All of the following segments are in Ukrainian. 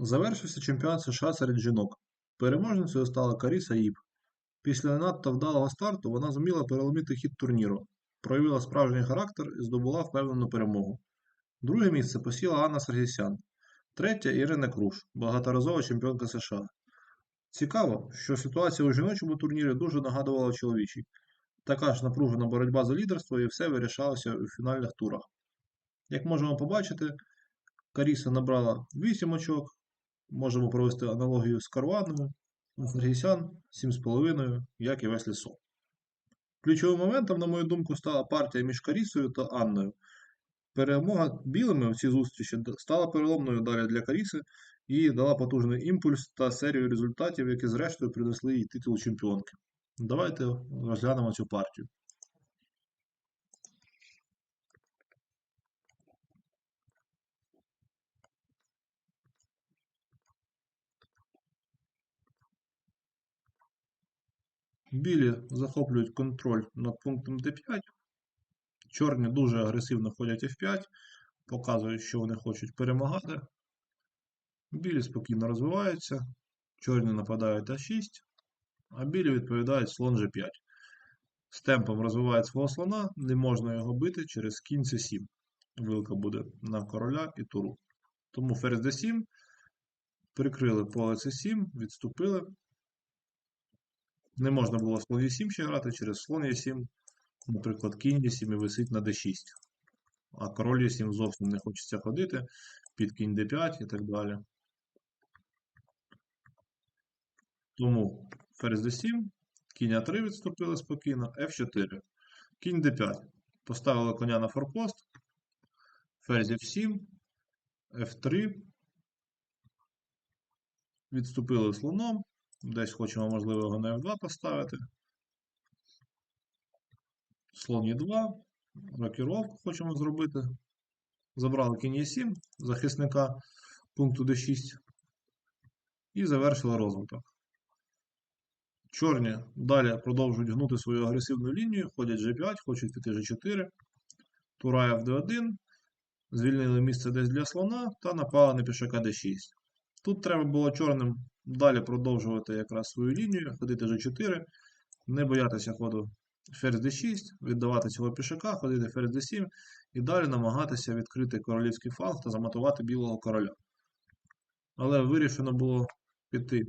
Завершився чемпіонат США серед жінок. Переможницею стала Каріса Іп. Після надто вдалого старту вона зуміла переломити хід турніру, проявила справжній характер і здобула впевнену перемогу. Друге місце посіла Анна Саргісян. Третє Ірина Круш, багаторазова чемпіонка США. Цікаво, що ситуація у жіночому турнірі дуже нагадувала чоловічій. Така ж напружена боротьба за лідерство і все вирішалося у фінальних турах. Як можемо побачити, Каріса набрала 8 очок, можемо провести аналогію з Карваною, а Саргісян 7,5, як і Веслі Со. Ключовим моментом, на мою думку, стала партія між Карісою та Анною. Перемога білими в цій зустрічі стала переломною далі для Каріси і дала потужний імпульс та серію результатів, які зрештою принесли їй титул чемпіонки. Давайте розглянемо цю партію. Білі захоплюють контроль над пунктом D5. Чорні дуже агресивно ходять F5, показують, що вони хочуть перемагати. Білі спокійно розвиваються, чорні нападають А6, а білі відповідають слон G5. З темпом розвивають свого слона, не можна його бити через кінь C7. Вилка буде на короля і туру. Тому ферзь D7, прикрили поле C7, відступили. Не можна було слон Е7 ще грати через слон Е7, наприклад, кінь Е7 і висить на D6. А король Е7 зовсім не хочеться ходити, під кінь D5 і так далі. Тому ферзь D7, кінь А3 відступили спокійно, F4, кінь D5. Поставили коня на форпост, ферзь F7, F3. Відступили слоном. Десь хочемо, можливо, його на F2 поставити. Слон Е2. Рокіровку хочемо зробити. Забрали кінь Е7, захисника пункту D6. І завершили розвиток. Чорні далі продовжують гнути свою агресивну лінію, ходять G5, хочуть піти G4. Тура FD1. Звільнили місце десь для слона та напали на пішака D6. Тут треба було чорним далі продовжувати якраз свою лінію, ходити G4, не боятися ходу ферзь D6, віддавати цього пішака, ходити ферзь D7 і далі намагатися відкрити королівський фланг та заматувати білого короля. Але вирішено було піти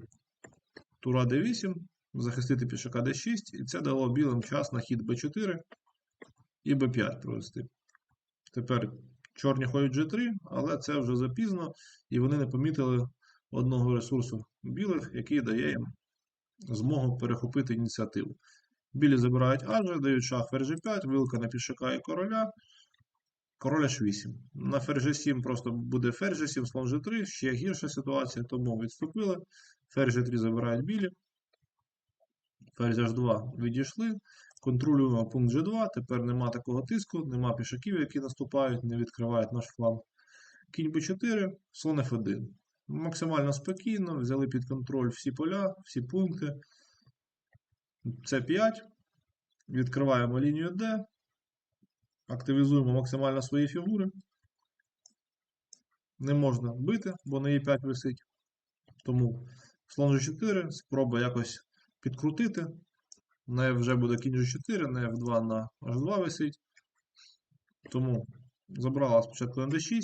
тура D8, захистити пішака D6, і це дало білим час на хід B4 і B5 провести. Тепер чорні ходять G3, але це вже запізно, і вони не помітили одного ресурсу білих, який дає їм змогу перехопити ініціативу. Білі забирають аж, дають шах ферзь 5, вилка на пішака і короля. Король H8. На ферзь 7 просто буде ферзь 7, слон G3, ще гірша ситуація, тому відступили. Ферзь 3 забирають білі. Ферзь H2 відійшли. Контролюємо пункт G2. Тепер нема такого тиску, нема пішаків, які наступають, не відкривають наш фланг. Кінь B4, слон F1. Максимально спокійно, взяли під контроль всі поля, всі пункти. Це 5. Відкриваємо лінію D. Активізуємо максимально свої фігури. Не можна бити, бо на Е5 висить. Тому слон G4, спроба якось підкрутити. На F вже буде кінь G4, на F2 на H2 висить. Тому забрала спочатку на D6.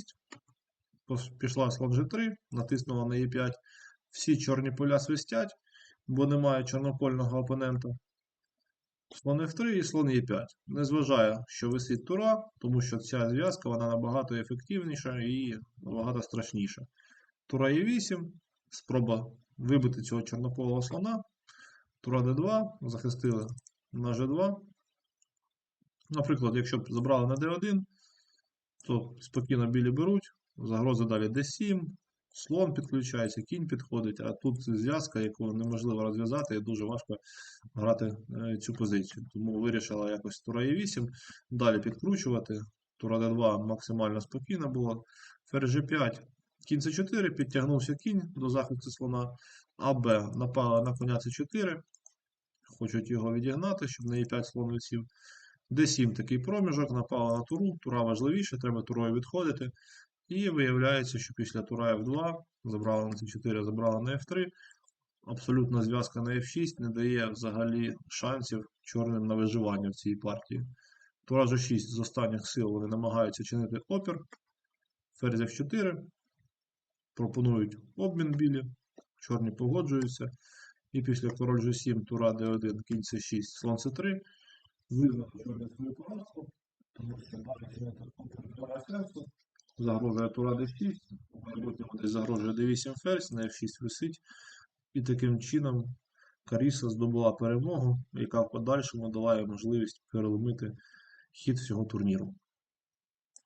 Пішла слон G3, натиснула на E5. Всі чорні поля свистять, бо немає чорнопольного опонента. Слон F3 і слон E5. Не зважає, що висить тура, тому що ця зв'язка вона набагато ефективніша і набагато страшніша. Тура E8, спроба вибити цього чорнополого слона. Тура D2, захистили на G2. Наприклад, якщо б забрали на D1, то спокійно білі беруть. Загроза далі D7, слон підключається, кінь підходить, а тут зв'язка, яку неможливо розв'язати, і дуже важко грати е, цю позицію. Тому вирішила якось тура Е8, далі підкручувати. Тура D2 максимально спокійно було. Ферзь G5, кінь C4, підтягнувся кінь до захисту слона. АБ напала на коня C4. Хочуть його відігнати, щоб на Е5 слон висів. D7 такий проміжок, напала на туру, тура важливіше, треба турою відходити. І виявляється, що після тура F2 забрала на C4, забрала на F3. Абсолютна зв'язка на F6 не дає взагалі шансів чорним на виживання в цій партії. Тура G6 з останніх сил вони намагаються чинити опір. Ферзь F4. Пропонують обмін білі. Чорні погоджуються. І після король G7, тура D1, кінь C6, слон C3. Визнати чорне свою поразку. Тому що далі опір. Загрожує тура D6. У майбутньому десь загрожує D8 ферзь, на F6 висить. І таким чином Каріса здобула перемогу, яка в подальшому дала можливість переломити хід всього турніру.